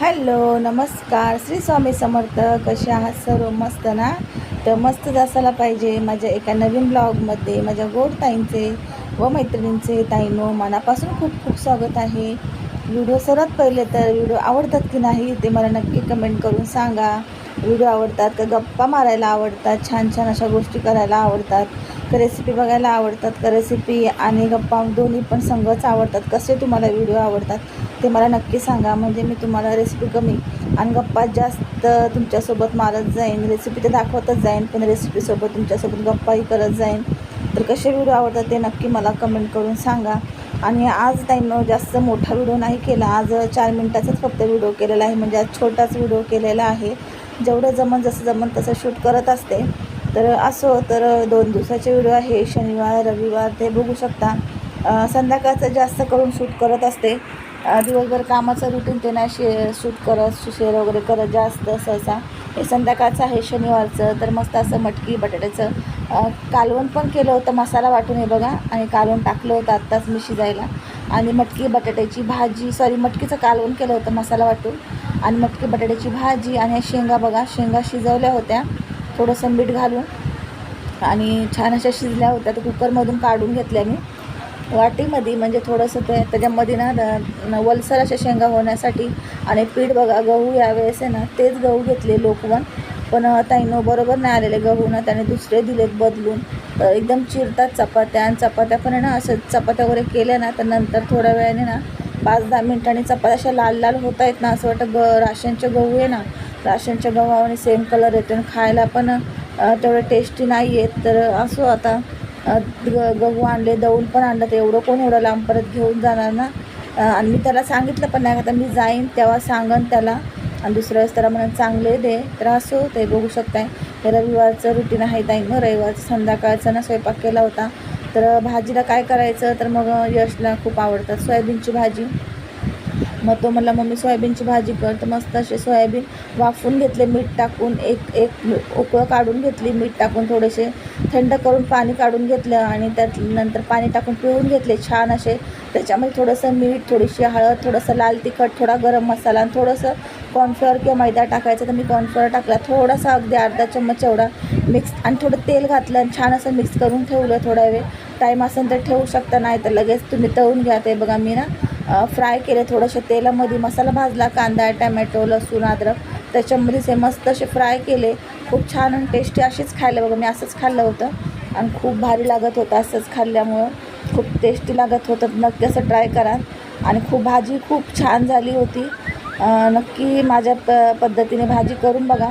Hello नमस्कार. श्री स्वामी समर्थ कसे आहात सर्व? मस्त ना? तर मस्तच असायला पाहिजे माझ्या एका नवीन ब्लॉगमध्ये. माझ्या गोड ताईंचे व मैत्रिणींचे ताईनो मनापासून खूप खूप स्वागत आहे. व्हिडिओ सर्वात पहिले तर व्हिडिओ आवडतात की नाही ते मला नक्की कमेंट करून सांगा. व्हिडिओ आवडतात का? गप्पा मारायला आवडतात छान छान अशा गोष्टी करायला आवडतात. का रेसिपी बघायला आवडतात? का रेसिपी आणि गप्पा दोन्ही पण संगच आवडतात? कसे तुम्हाला व्हिडिओ आवडतात? ते मला नक्की सांगा. म्हणजे मी तुम्हाला रेसिपी कमी आणि गप्पा जास्त तुमच्यासोबत मारत जाईन. रेसिपी तर दाखवतच जाईन पण रेसिपीसोबत तुमच्यासोबत गप्पाही करत जाईन. तर कसे व्हिडिओ आवडतात ते नक्की मला कमेंट करून सांगा. आणि आज टाईमनं जास्त मोठा व्हिडिओ नाही केला. आज चार मिनटाचाच फक्त व्हिडिओ केलेला आहे. म्हणजे आज छोटाच व्हिडिओ केलेला आहे. जेवढं जमन जसं जमन तसं शूट करत असते. तर असो तर दोन दिवसाचे व्हिडिओ आहे. शनिवार रविवार ते बघू शकता. संध्याकाळचं जास्त करून शूट करत असते. दिवसभर कामाचं रुटीन ते नाही शे शूट करत शेअर वगैरे करत जास्त सहसा. हे संध्याकाळचं आहे शनिवारचं तर मस्त असं मटकी बटाट्याचं. कालवण पण केलं होतं मसाला वाटून हे बघा. आणि कालवण टाकलं होतं आत्ताच मी शिजायला. आणि मटकी बटाट्याची भाजी सॉरी मटकीचं कालवण केलं होतं मसाला वाटून. आणि मटकी बटाट्याची भाजी आणि शेंगा बघा. शेंगा शिजवल्या होत्या. थोडंसं मीठ घालून. आणि छान अशा शिजल्या होत्या. तर कुकरमधून काढून घेतल्या मी. वाटीमध्ये म्हणजे थोडंसं ते त्याच्यामध्ये ना वलसर अशा शेंगा होण्यासाठी आणि पीठ बघा गहू यावेळेस आहे ना तेच गहू घेतले लोकवन पण. ताईनो बरोबर नाही आलेले गहू ना त्याने दुसरे दिलेत बदलून. तर एकदम चिरतात चपात्या आणि चपात्या पण आहे ना असं चपात्या वगैरे केल्या ना तर नंतर थोड्या वेळाने ना पाच दहा मिनिटांनी चपात्या अशा लाल लाल होत आहेत ना असं वाटतं ग राशनचे गहू आहे ना राशनच्या गव्हाने सेम कलर येतो आणि खायला पण तेवढं टेस्टी नाही आहेत तर असो आता गहू आणले दौल पण आणलं तर एवढं कोण एवढं लांब परत घेऊन जाणार ना? आणि मी त्याला सांगितलं पण नाही आता मी जाईन तेव्हा सांगन त्याला. आणि दुसऱ्या वेळेस त्याला म्हणून चांगले दे तर असं ते बघू शकताय. हे रविवारचं रुटीन आहे ताई मग रविवारचं संध्याकाळचं ना स्वयंपाक केला होता. तर भाजीला काय करायचं? तर मग यशला खूप आवडतात सोयाबीनची भाजी. मग तो म्हणला मम्मी सोयाबीनची भाजी कर. तर मस्त असे सोयाबीन वाफवून घेतले मीठ टाकून एक एक उकळं काढून घेतली मीठ टाकून थोडेसे थंड करून पाणी काढून घेतलं आणि त्यात नंतर पाणी टाकून पिळून घेतले छान असे. त्याच्यामध्ये थोडंसं मीठ थोडीशी हळद थोडंसं लाल तिखट थोडा गरम मसाला आणि थोडंसं कॉर्नफ्लॉवर किंवा मैदा टाकायचं तर मी कॉर्नफ्लॉवर टाकला. थोडासा अगदी अर्धा चम्मच एवढा मिक्स आणि थोडं तेल घातलं आणि छान असं मिक्स करून ठेवलं थोडा वेळ. टाईम असेल तर ठेवू शकता नाही तर लगेच तुम्ही तळून घ्या. ते बघा मी ना फ्राय केले थोडंसं तेलामध्ये. मसाला भाजला कांदा टमॅटो लसूण अद्रक. त्याच्यामध्येच हे मस्त असे फ्राय केले खूप छान आणि टेस्टी असेच खायला बघा मी असंच खाल्लं होतं. आणि खूप भारी लागत होतं असंच खाल्ल्यामुळं. खूप टेस्टी लागत होतं. नक्की असं ट्राय करा. आणि खूप भाजी खूप छान झाली होती. नक्की माझ्या प पद्धतीने भाजी करून बघा.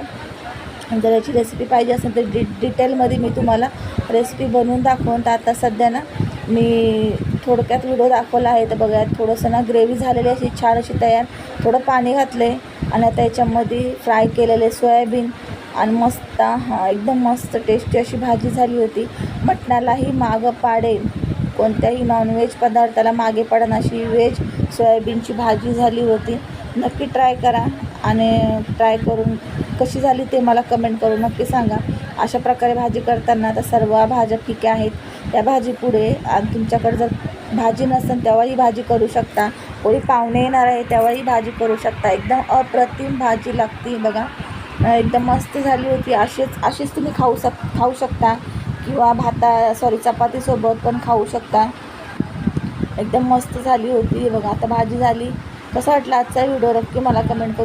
जर याची रेसिपी पाहिजे असेल तर डि डिटेलमध्ये मी तुम्हाला रेसिपी बनवून दाखवून तर आता सध्या ना मी थोडक्यात व्हिडिओ दाखवला आहे. तर बघा थोडंसं ना ग्रेव्ही झालेली अशी छान अशी तयार. थोडं पाणी घातलं आहे आणि आता याच्यामध्ये फ्राय केलेले सोयाबीन आणि मस्त हां एकदम मस्त टेस्टी अशी भाजी झाली होती. मटणालाही मागं पाडेल कोणत्याही नॉनव्हेज पदार्थाला मागे पडन अशी व्हेज सोयाबीनची भाजी झाली होती. नक्की ट्राय करा आणि ट्राय करून कशी झाली ते मला कमेंट करून नक्की सांगा. अशा प्रकारे भाजी करताना आता सर्व भाज्या पिके आहेत. त्या भाजी पुढे आणि तुमच्याकडे जर भाजी नसेल तेव्हाही भाजी करू शकता. कोणी पाहुणे येणार आहे तेव्हाही भाजी करू शकता. एकदम अप्रतिम भाजी लागते बघा. एकदम मस्त झाली होती. अशीच अशीच तुम्ही खाऊ शक खाऊ शकता. किंवा भाता सॉरी चपातीसोबत पण खाऊ शकता. एकदम मस्त झाली होती. बघा आता भाजी झाली. कसा वाटला आजचा व्हिडिओ? नक्की मला कमेंट करू